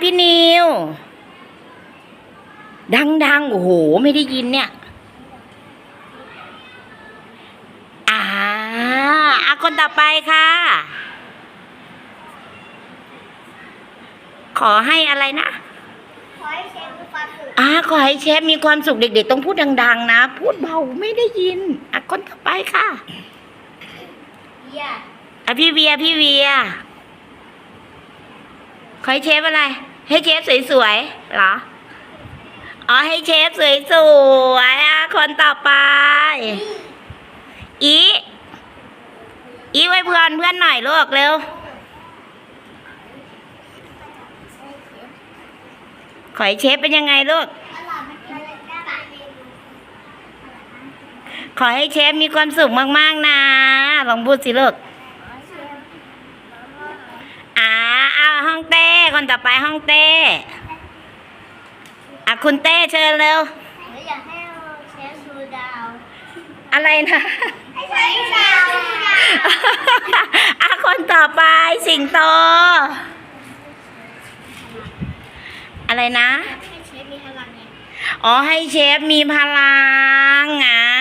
พี่นิว ดังๆ โอ้โห ไม่ได้ยินเนี่ยอ่าอะคนต่อไปค่ะ ขอให้อะไรนะขอให้เชฟมีความสุขอ่าขอให้เชฟมีความสุขเด็ก ๆ ต้องพูดดัง ๆ นะ พูดเบาไม่ได้ยินอะคนต่อไปค่ะเยี่ยอะพี่เวีย พี่เวียขอให้เชฟอะไร ให้เชฟสวยๆเหรอ อ๋อให้เชฟสวยๆอะคนต่อไปอีอีไว้เพื่อนเพื่อนหน่อยลูกเร็ว ขอให้เชฟเป็นยังไงลูก ขอให้เชฟมีความสุขมาก ๆ นะ ลองพูดสิลูก อ่าเอาห้องเต้ คนต่อไปห้องเต้อะคุณเต้เชิญเร็วแล้วอยากให้เชฟชูดาวอะไรนะให้เชฟดาวชูดาวอะคนต่อไปสิงโต อะไรนะ ให้เชฟมีพลังไงอ๋อให้เชฟมีพลังอะ